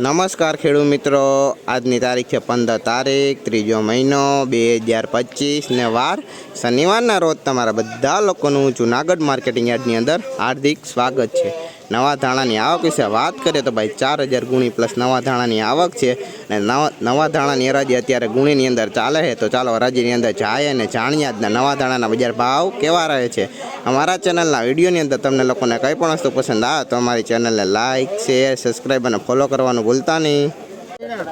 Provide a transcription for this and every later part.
નમસ્કાર ખેડૂત મિત્રો આજની તારીખ છે પંદર તારીખ ત્રીજો મહિનો બે હજાર પચીસને વાર શનિવારના રોજ તમારા બધા લોકોનું જુનાગઢ માર્કેટિંગ યાર્ડની અંદર હાર્દિક સ્વાગત છે નવા ધાણાની આવક વિશે વાત કરીએ તો ભાઈ ચાર હજાર ગુણી પ્લસ નવા ધાણાની આવક છે અને નવા નવા ધાણાની હરાજી અત્યારે ગુણીની અંદર ચાલે છે તો ચાલો હરાજીની અંદર જાય અને જાણ્યા આજના નવા ધાણાના બજાર ભાવ કેવા રહે છે અમારા ચેનલના વિડીયોની અંદર તમને લોકોને કંઈ પણ વસ્તુ પસંદ આવે તો અમારી ચેનલને લાઇક શેર સબસ્ક્રાઈબ અને ફોલો કરવાનું ભૂલતા નહીં सोलह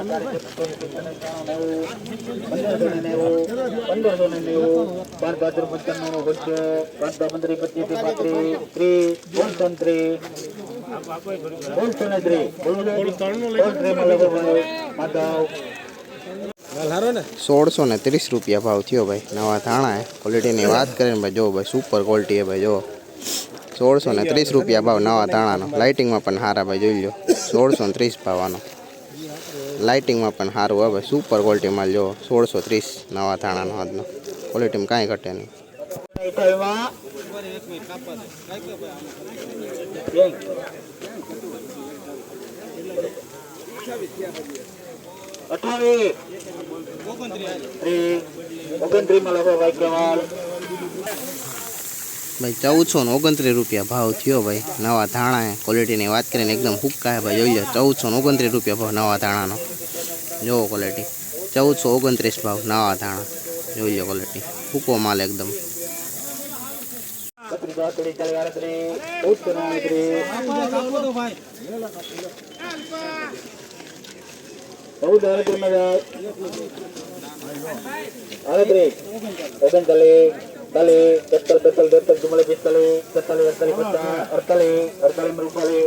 सौ तीस रुपया भाव थो भाई नवा था है क्वालिटी की बात करें भाई जो भाई सुपर क्वालिटी है भाई जो सोलह सौ तीस रुपया भाव नवा था लाइटिंग में हारा भाई जो लो सोलह सौ तीस भावा લાઇટિંગમાં પણ સારું હવે સુપર ક્વોલિટીમાં જો સોળસો ત્રીસ નવા થાણાનો આજનો ક્વોલિટીમાં કાંઈ ઘટે નહીં અઠાવીસ ઓગણત્રીસ ઓગણત્રીસ માં લખો ભાઈ કહેવાય ભાઈ ચૌદસો ને ઓગણત્રીસ રૂપિયા ભાવ થયો ભાઈ નવા ધાણા ક્વોલિટીની વાત કરીને એકદમ હુક્કા હે ભાઈ જોઈ લો ચૌદસો ને ઓગણત્રીસ રૂપિયા ભાવ નવા ધાણાનો જોવો ક્વોલિટી ચૌદસો ઓગણત્રીસ ભાવ નવા ધાણા જોઈ લો ક્વોલિટી હુકો માલ એકદમ ઓગણચાલીસ ತಲೆ ಎತ್ತಲ್ ಬೆತ್ತಲ್ ಬೆತ್ತಲ್ ದುಮಳೆ ಬೆತ್ತಲೆ ಕತ್ತಲೆ ಎತ್ತಲೆ ಕೊತ್ತ ಅರ್ತಲೆ ಅರ್ತಲೆ ಮೃಪಲೆ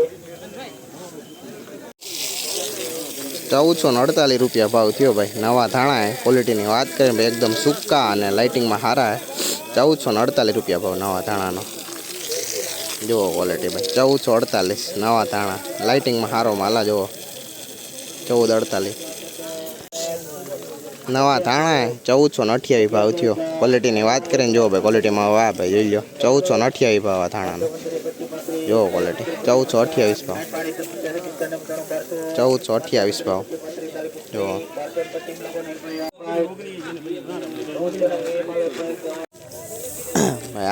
અડતાલીસ રૂપિયા ભાવ થયો ભાઈ નવા ધાણા ક્વોલિટીની વાત કરીએ ભાઈ એકદમ સૂકા અને લાઇટિંગમાં સારા ચૌદસો ને અડતાલીસ રૂપિયા ભાવ નવા ધાણાનો જુઓ ક્વોલિટી ભાઈ ચૌદસો અડતાલીસ નવા ધાણા લાઇટિંગમાં સારો માલા જુઓ ચૌદ અડતાલીસ નવા દાણા 1428 ભાવ થયો ક્વોલિટી ની વાત કરી જો ભાઈ ક્વોલિટી માં વાહ ભાઈ જોઈ લો 1428 ભાવ દાણા નો જો ક્વોલિટી 1428 ભાવ 1428 ભાવ જો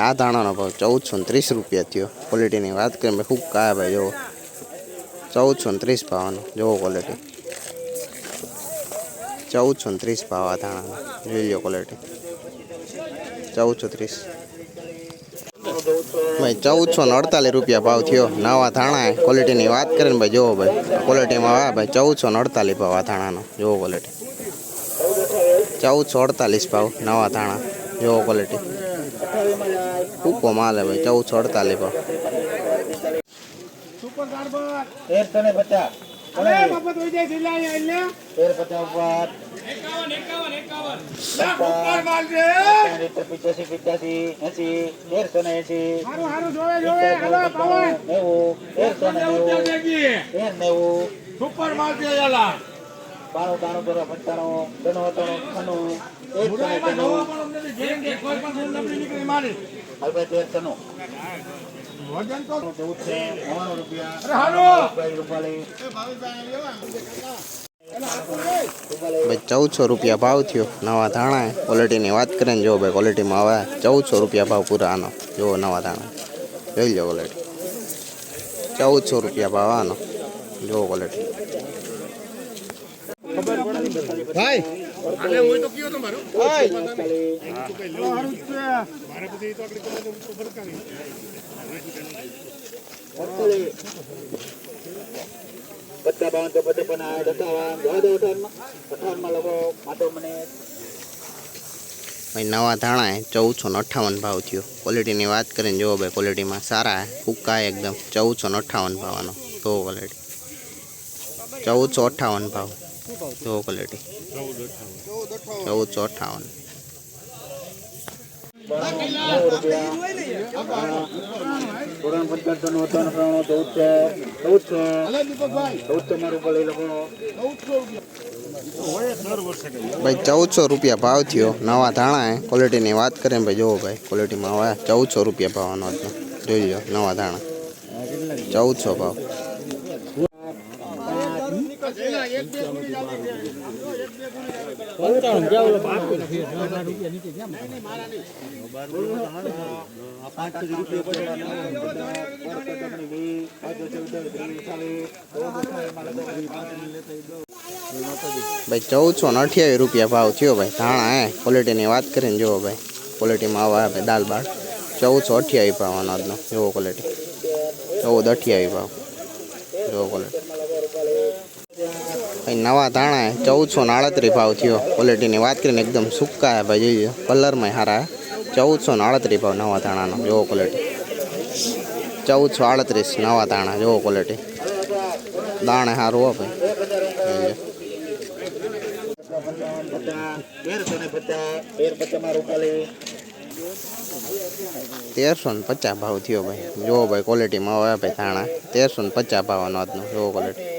આ દાણા નો ભાવ 1430 રૂપિયા થયો ક્વોલિટી ની વાત કરી મે ખૂબ કાય ભાઈ જો 1430 ભાવ નો જો ક્વોલિટી 1433 ભાવાઠાણા રીલીયો ક્વોલિટી 1433 મે 1448 રૂપિયા ભાવ થયો નવા દાણા ક્વોલિટી ની વાત કરેન ભાઈ જોવો ભાઈ ક્વોલિટી માં આ ભાઈ 1448 ભાવાઠાણા નો જોવો ક્વોલિટી 1448 ભાવ નવા દાણા જોવો ક્વોલિટી ટૂપો માલે ભાઈ 1448 ભાવ સુપર ડાર્બ 1550 અરે મફત વિજય જિલ્લા એટલે તેર પચાસ એકાવન એકાવન એકાવન લાખ તેરસો ને એસી હારું હારું જોવે જોવે નેવું તેરસો તેર નેવું સુપર માલ છે પંચાણું ત્રણું ત્રણ ત્રણું અલ્પે તેરસો નું ભાઈ ચૌદસો રૂપિયા ભાવ થયો નવા ધાણા ક્વોલિટીની વાત કરીએ ને જો ભાઈ ક્વોલિટીમાં આવે ચૌદસો રૂપિયા ભાવ પૂરા આનો જોવો નવા ધાણા જોઈ લો ક્વોલિટી ચૌદસો રૂપિયા ભાવ આનો જો ક્વોલિટી ભાઈ અને હું તો કયો તમારો ઓય તો કઈ લો હારું મારે પછી તો આપણે કોને ઉપર કરી ઓટલે પત્તા બાવન પત્તા પણ આ દસાવા દો દો અઠાવનમાં લોકો માટો મને ભાઈ નવા ધાણા ચૌદસો ને અઠાવન ભાવ થયો ક્વોલિટીની વાત કરીને જુઓ ભાઈ ક્વોલિટીમાં સારા ફૂકા એકદમ ચૌદસો ને અઠાવન ભાવનો તો ક્વોલિટી ચૌદસો અઠાવન ભાવ चौकलेट चौदह अठावन भाई चौद सौ रुपया भाव थो नवा धाणा है क्वालिटी बात करें भाई जो भाई क्वालिटी में चौद सौ रुपया भाव जो नवा धाणा चौद सौ भाव भाई चौदह सौ अठावी रुपया भाव थो भाई धाण है क्वॉलिटी की बात कर जो भाई क्वॉलिटी में आवा भाई दाल बाढ़ चौद सौ अठावी भाव अनाज ना जो क्वॉलिटी चौदह अठावी भाव जो क्वालिटी અઈ નવા દાણા 1438 ભાવ થયો ક્વોલિટી ની વાત કરી ને એકદમ સુક્કા હે ભાઈ જોજો કલર માં હારા 1438 ભાવ નવા દાણાનો જો ક્વોલિટી 1438 નવા દાણા જો ક્વોલિટી દાણા હારો ભાઈ 1000 રૂપિયા 1350 ભાવ થયો ભાઈ જો ભાઈ ક્વોલિટી માં હોય ભાઈ દાણા 1350 ભાવનો આજનો જો ક્વોલિટી